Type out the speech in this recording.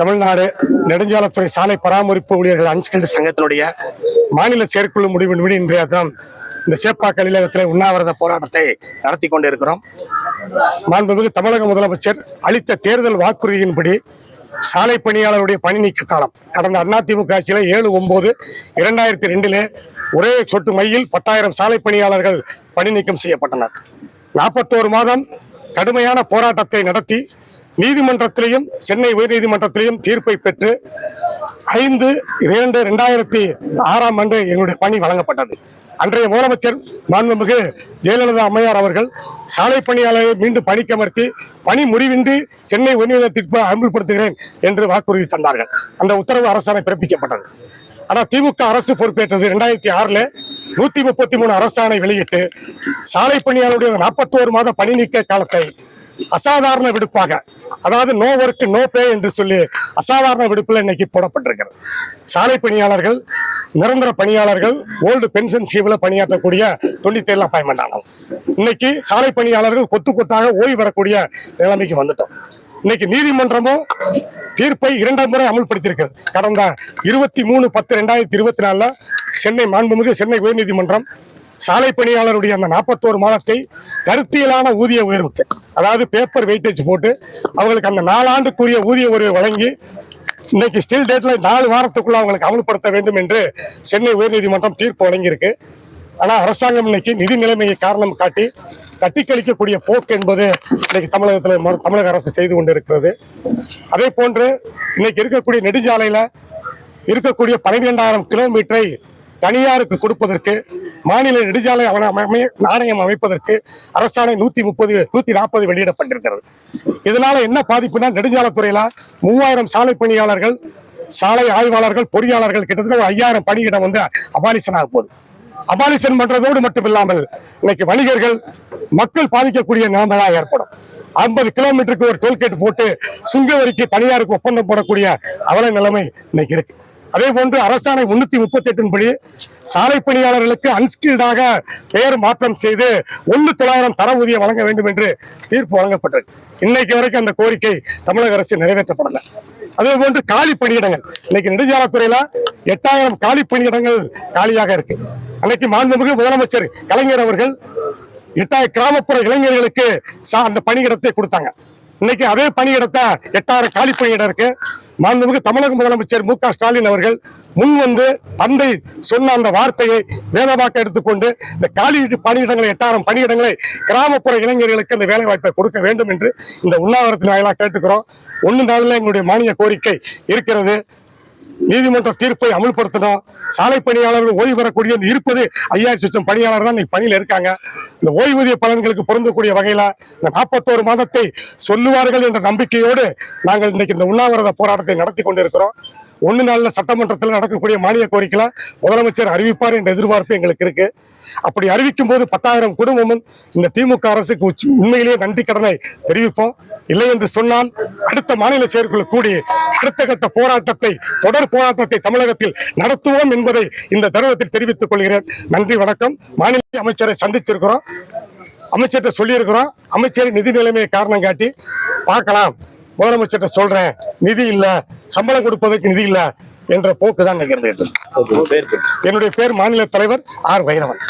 தமிழ்நாடு நெடுஞ்சாலைத்துறை சாலை பராமரிப்பு ஊழியர்கள் அன்ஸ்கில்டு சங்கத்தினுடைய மாநில செயற்குழு முடிவின்படி இன்றைய தினம் இந்த சேப்பாக்க அலுவலகத்தில் உண்ணாவிரத போராட்டத்தை நடத்தி கொண்டிருக்கிறோம். மாண்புமிகு தமிழக முதலமைச்சர் அளித்த தேர்தல் வாக்குறுதியின்படி சாலை பணியாளருடைய பணி நீக்க காலம் கடந்த அதிமுக ஆட்சியில் ஏழு ஒன்பது இரண்டாயிரத்தி ரெண்டிலே ஒரே சொட்டு மையில் பத்தாயிரம் சாலை பணியாளர்கள் பணி நீக்கம் செய்யப்பட்டனர். நாற்பத்தோரு மாதம் கடுமையான போராட்டத்தை நடத்தி நீதிமன்றத்திலையும் சென்னை உயர்நீதிமன்றத்திலையும் தீர்ப்பை பெற்று ஐந்து இரண்டு ரெண்டாயிரத்தி ஆறாம் ஆண்டு எங்களுடைய பணி வழங்கப்பட்டது. அன்றைய முதலமைச்சர் மாண்புமிகு ஜெயலலிதா அம்மையார் அவர்கள் சாலை பணியாளரை மீண்டும் பணிக்கமர்த்தி பணி முறிவின்றி சென்னை உயர்நீதிமன்ற தீர்ப்பை அமல்படுத்துகிறேன் என்று வாக்குறுதி தந்தார்கள். அந்த உத்தரவு அரசாணை பிறப்பிக்கப்பட்டது. ஆனால் திமுக அரசு பொறுப்பேற்றது. ரெண்டாயிரத்தி ஆறில் நூத்தி முப்பத்தி மூணு அரசாணை வெளியிட்டு சாலை பணியாளருடைய நாற்பத்தோரு மாத பணி நீக்க காலத்தை அசாதாரண விடுப்பாக அதாவது நோ ஒர்க் நோ பே என்று சொல்லி அசாதாரண விடுப்பில் இன்னைக்கு போடப்பட்டிருக்கிறது. சாலை பணியாளர்கள் நிரந்தர பணியாளர்கள் ஓல்டு பென்ஷன் ஸ்கீமில் பணியாற்றக்கூடிய தொண்ணூத்தி ஏழு அப்பாயின்மெண்ட் ஆனவங்க இன்னைக்கு சாலை பணியாளர்கள் கொத்து கொத்தாக ஓய்வு வரக்கூடிய நிலைமைக்கு வந்துட்டோம். இன்னைக்கு நீதிமன்றமும் தீர்ப்பை இரண்டாம் முறை அமல்படுத்தியிருக்கிறது. கடந்த இருபத்தி மூணு பத்து ரெண்டாயிரத்தி இருபத்தி நாலில் சென்னை மாண்புமிகு சென்னை உயர்நீதிமன்றம் சாலை பணியாளருடைய அந்த நாற்பத்தோரு மாதத்தை கருத்தியலான ஊதிய உயர்வுக்கு அதாவது பேப்பர் வெயிட்டேஜ் போட்டு அவங்களுக்கு அந்த நாலாண்டுக்குரிய ஊதிய உயர்வை வழங்கி இன்னைக்கு ஸ்டில் டேட்ல நாலு வாரத்துக்குள்ள அவங்களுக்கு அமல்படுத்த வேண்டும் என்று சென்னை உயர்நீதிமன்றம் தீர்ப்பு வழங்கியிருக்கு. ஆனால் அரசாங்கம் இன்னைக்கு நிதி நிலைமையை காரணம் காட்டி கட்டிக்கழிக்கக்கூடிய போக்கு என்பது இன்னைக்கு தமிழகத்தில் தமிழக அரசு செய்து கொண்டிருக்கிறது. அதே போன்று இன்னைக்கு இருக்கக்கூடிய நெடுஞ்சாலையில் இருக்கக்கூடிய பன்னிரெண்டாயிரம் கிலோமீட்டரை தனியாருக்கு கொடுப்பதற்கு மாநில நெடுஞ்சாலை அவன- அமை- அமைப்பதற்கு அரசாணை நூத்தி முப்பது நூத்தி நாற்பது வெளியிடப்பட்டிருக்கிறது. இதனால என்ன பாதிப்புனா நெடுஞ்சாலைத்துறையில மூவாயிரம் சாலை பணியாளர்கள் சாலை ஆய்வாளர்கள் பொறியாளர்கள் கிட்டத்தட்ட ஒரு ஐயாயிரம் பணியிடம் வந்து அபாலிசன் ஆக போகுது. அபாலிசன் பண்றதோடு மட்டும் இல்லாமல் இன்னைக்கு வணிகர்கள் மக்கள் பாதிக்கக்கூடிய நிலைமை ஏற்படும். ஐம்பது கிலோமீட்டருக்கு ஒரு டோல்கேட் போட்டு சுங்க வரிக்கு தனியாருக்கு ஒப்பந்தம் போடக்கூடிய அவல நிலைமை இன்னைக்கு இருக்கு. அதே போன்று அரசாணை முன்னூத்தி முப்பத்தி எட்டின் படி சாலை பணியாளர்களுக்கு அன்ஸ்கில்டாக பெயர் மாற்றம் செய்து ஒன்று தொள்ளாயிரம் தர ஊதியம் வழங்க வேண்டும் என்று தீர்ப்பு வழங்கப்பட்டது. இன்னைக்கு வரைக்கும் அந்த கோரிக்கை தமிழக அரசு நிறைவேற்றப்படலை. அதே போன்று காலி பணியிடங்கள். இன்னைக்கு நெடுஞ்சாலைத்துறையில எட்டாயிரம் காலி பணியிடங்கள் காலியாக இருக்கு. அன்னைக்கு மாண்புமிகு முதலமைச்சர் கலைஞர் அவர்கள் எட்டாயிரம் கிராமப்புற இளைஞர்களுக்கு சா- அந்த பணியிடத்தை கொடுத்தாங்க. இன்னைக்கு அதே பணியிடத்தை எட்டாயிரம் காலி பணியிடம் இருக்கு. மாண்புமிகு தமிழக முதலமைச்சர் மு ஸ்டாலின் அவர்கள் முன் வந்து தந்தை சொன்ன அந்த வார்த்தையை வேலைவாக்க எடுத்துக்கொண்டு இந்த காலி பணியிடங்களை எட்டாயிரம் பணியிடங்களை கிராமப்புற இளைஞர்களுக்கு அந்த வேலை வாய்ப்பை கொடுக்க வேண்டும் என்று இந்த உண்ணாவிரத்தின் வாயிலாக கேட்டுக்கிறோம். ஒன்று நாளில் எங்களுடைய மானிய கோரிக்கை இருக்கிறது. நீதிமன்ற தீர்ப்பை அமல்படுத்தணும் சாலை பணியாளர்கள் ஓய்வு பெறக்கூடிய இருப்பது ஐயாயிரம் லட்சம் பணியாளர் தான் இன்னைக்கு பணியில் இருக்காங்க. இந்த ஓய்வூதிய பலன்களுக்கு பொருந்தக்கூடிய வகையில இந்த நாற்பத்தோரு மாதத்தை சொல்லுவார்கள் என்ற நம்பிக்கையோடு நாங்கள் இன்னைக்கு இந்த உண்ணாவிரத போராட்டத்தை நடத்தி கொண்டிருக்கிறோம். ஒன்று நாளில் சட்டமன்றத்தில் நடக்கக்கூடிய மானிய கோரிக்கையில் முதலமைச்சர் அறிவிப்பார் என்ற எதிர்பார்ப்பு எங்களுக்கு இருக்கு. அப்படி அறிவிக்கும் போது பத்தாயிரம் குடும்பமும் இந்த திமுக அரசுக்கு உண்மையிலேயே நன்றி கடனை தெரிவிப்போம். இல்லை என்று சொன்னால் அடுத்த மாநில செயற்குழு கூடி அடுத்த கட்ட போராட்டத்தை தொடர் போராட்டத்தை தமிழகத்தில் நடத்துவோம் என்பதை இந்த தருணத்தில் தெரிவித்துக் கொள்கிறேன். நன்றி வணக்கம். மாநில அமைச்சரை சந்திச்சிருக்கிறோம். அமைச்சர்கிட்ட சொல்லியிருக்கிறோம். அமைச்சர் நிதி நிலைமையை காரணம் காட்டி பார்க்கலாம். முதலமைச்சர்கிட்ட சொல்றேன். நிதி இல்லை. சம்பளம் கொடுப்பதற்கு நிதி இல்ல என்ற போக்கு தான். என்னுடைய பேர் மாநில தலைவர் ஆர் வைரவன்